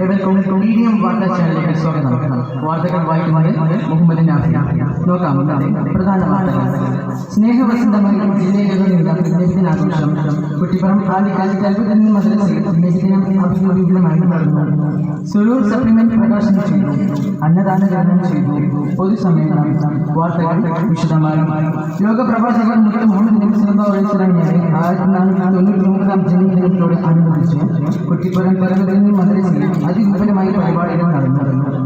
ഏവർക്കും മീഡിയം വാർത്താ ചാനലിലേക്ക് സ്വാഗതം. വാർത്തകൾ വായിക്കുന്നത് മുഹമ്മദ് നാഫി നോക്കാം പ്രധാനമാണ് സ്നേഹവസന്തമായി ജില്ലയിലുള്ള നബിദിനാഘോഷം കുട്ടിപ്പുറം ആലിക്കാൽ കൽപ്പതന്നെ മദ്രസയിൽ നബിദിനം അഭിമുഖീകരണമായി നടന്നു. സുരൂർ സപ്ലിമെന്റ് പ്രകാശനം ചെയ്തു. അന്നദാന ദാനം ചെയ്തു. പൊതുസമ്മേളനം വാർത്തകൾ വിശദമായി. ലോക പ്രഭാഷകർ മുതൽ സല്ലല്ലാഹു അലൈഹി വസല്ലമയുടെ ആയിരത്തി നാനൂറ്റി തൊണ്ണൂറ്റി ഒമ്പതാം ജന്മദിനത്തോട് അനുബന്ധിച്ച് കുട്ടിപ്പുറം കലവതന്നി മദ്രസയിൽ അതിവിപുലമായ പരിപാടികൾ നടന്നു.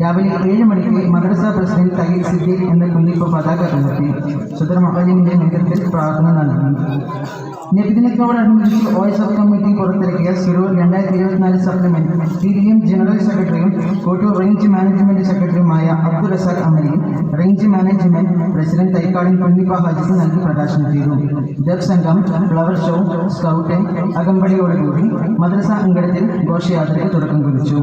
രാവിലെ ഏഴ് മണിക്ക് മദ്രസ പ്രസിഡന്റ് തയ്യിൽ സിദ്ദി എന്ന കുഞ്ഞിപ്പ് പതാക ഉയർത്തി. സുദർ മഹാജിന്റെ നേതൃത്വത്തിൽ പ്രാർത്ഥന നൽകി നബിദിനത്തോടനുബന്ധിച്ച് ഒ എസ് എഫ് കമ്മിറ്റി പുറത്തിറക്കിയ സുരൂർ രണ്ടായിരത്തി ഇരുപത്തിനാല് supplement C D M general സെക്രട്ടറിയും കോട്ടൂർ റേഞ്ച് മാനേജ്മെന്റ് സെക്രട്ടറിയുമായ അബ്ദുൾ റസാഖ് അമലിയും റേഞ്ച് മാനേജ്മെന്റ് പ്രസിഡന്റ് തൈക്കാടൻ പണ്ഡിപ്പ ഹാജിക്ക് നൽകി പ്രകാശനം ചെയ്തു. ദഫ് സംഘം ഫ്ലവർ ഷോ സ്കൗട്ട് അകമ്പടിയോടുകൂടി മദ്രസ അങ്കണത്തിൽ ഘോഷയാത്രയ്ക്ക് തുടക്കം കുറിച്ചു.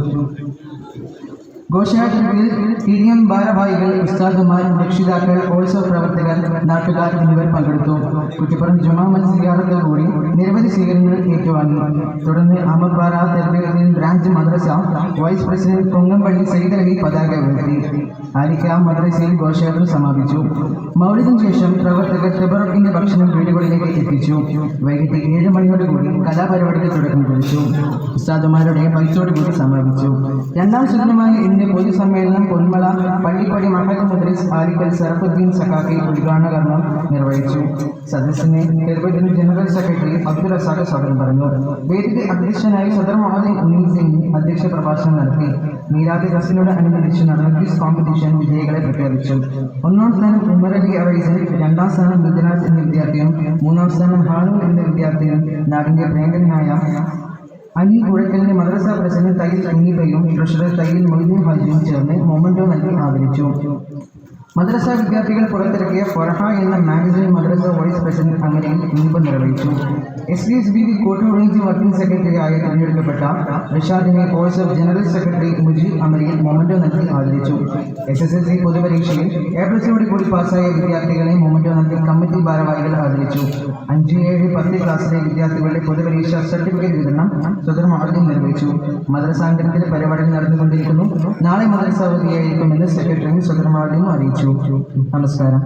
ഘോഷയാത്രയിൽ ഇനിയും ഭാരവാഹികൾ ഉസ്താദുമാർ രക്ഷിതാക്കൾ ഓൾസോ പ്രവർത്തകർ നാട്ടുകാർ എന്നിവർ പങ്കെടുത്തു. കുറ്റിപ്പുറം ജുമാ മത്സരത്തോടുകൂടി നിരവധി സ്വീകരണങ്ങൾ ഏറ്റുവാങ്ങി. തുടർന്ന് അഹമ്മദ്ബാറ തെരഞ്ഞെടുപ്പിൽ ബ്രാഞ്ച് മദ്രസ വൈസ് പ്രസിഡന്റ് പൊങ്ങമ്പള്ളി സൈദ് പതാക ഉയർത്തി. ആലിക്ക മദ്രസയിൽ ഘോഷയാത്ര സമാപിച്ചു. മൗലികത്തിന് ശേഷം പ്രവർത്തകർ തെബറക്കിന്റെ ഭക്ഷണം വീടുകളിലേക്ക് എത്തിച്ചു. വൈകിട്ട് ഏഴ് മണിയോടുകൂടി കലാപരിപാടികൾ തുടക്കം കുറിച്ചു. ഉസ്താദുമാരുടെ പൈസോടുകൂടി സമാപിച്ചു. രണ്ടാം ശതമാനം ഇന്ന് പൊതുസമ്മേളനം പൊന്മള പള്ളിപ്പടി മഹദ് മുദ്രിസ് ആലിക്കൽ സറഫുദ്ദീൻ സഖാഫി ഉദ്ഘാടന കർമ്മം നിർവഹിച്ചു. സദസ്സിനെ നിർവഹിക്കുന്ന ജനറൽ സെക്രട്ടറി അബ്ദുൾ റസാഖ് സ്വാഗതം പറഞ്ഞു. വേദിക്ക് അധ്യക്ഷനായി സദർ മുഹമ്മദ് ഉന്നീൻ സിംഗ് അധ്യക്ഷ പ്രഭാഷണം നടത്തി. മീരാതി റസിനോട് അനുബന്ധിച്ച് നടന്ന ക്വിസ് കോമ്പറ്റീഷൻ വിജയികളെ പ്രഖ്യാപിച്ചു. ഒന്നാം സ്ഥാനം ഉമർ അലി അറൈസൻ രണ്ടാം സ്ഥാനം ബുദ്ധരാജ് എന്ന വിദ്യാർത്ഥിയും മൂന്നാം സ്ഥാനം ഹാനു എന്ന വിദ്യാർത്ഥിയും നാടിന്റെ പ്രിയങ്കരനായ അലി കുഴക്കലിന്റെ മദ്രസ പ്രസിഡന്റ് തയ്യിൽ കുഞ്ഞിപ്പയും ട്രഷറർ തയ്യിൽ മൊയ്തീൻ ഹാജിയും ചേർന്ന് മൊമന്റോ നൽകി ആദരിച്ചു. മദ്രസ വിദ്യാർത്ഥികൾ പുറത്തിറക്കിയ ഫർഹ എന്ന മാഗസിൻ മദ്രസ വൈസ് പ്രസിഡന്റ് അങ്ങനെ കുഞ്ഞിപ്പം നിർവഹിച്ചു S D S B B Kottoor range working secretary ആയി തിരഞ്ഞെടുക്കപ്പെട്ട റിഷാദിനെ course of general secretary Mujeeb അമരിയിൽ memento നൽകി ആദരിച്ചു. എസ് എസ് എൽ സി പൊതുപരീക്ഷയിൽ എ പ്ലസോട് കൂടി പാസ്സായ വിദ്യാർത്ഥികളെ മൊമന്റോ നൽകി ആദരിച്ചു അഞ്ച് ഏഴ് പത്ത് ക്ലാസ്സിലെ വിദ്യാർത്ഥികളുടെ പൊതുപരീക്ഷ സർട്ടിഫിക്കറ്റ് വിതരണം സ്വതന്ത്ര മാർഗം നിർവഹിച്ചു. മദ്രസാങ്കണത്തിലെ പരിപാടികൾ നടന്നുകൊണ്ടിരിക്കുന്നു. നാളെ മദ്രസ അവധിയായിരിക്കുമെന്ന് സെക്രട്ടറിയും സ്വതന്ത്ര അറിയിച്ചു. നമസ്കാരം.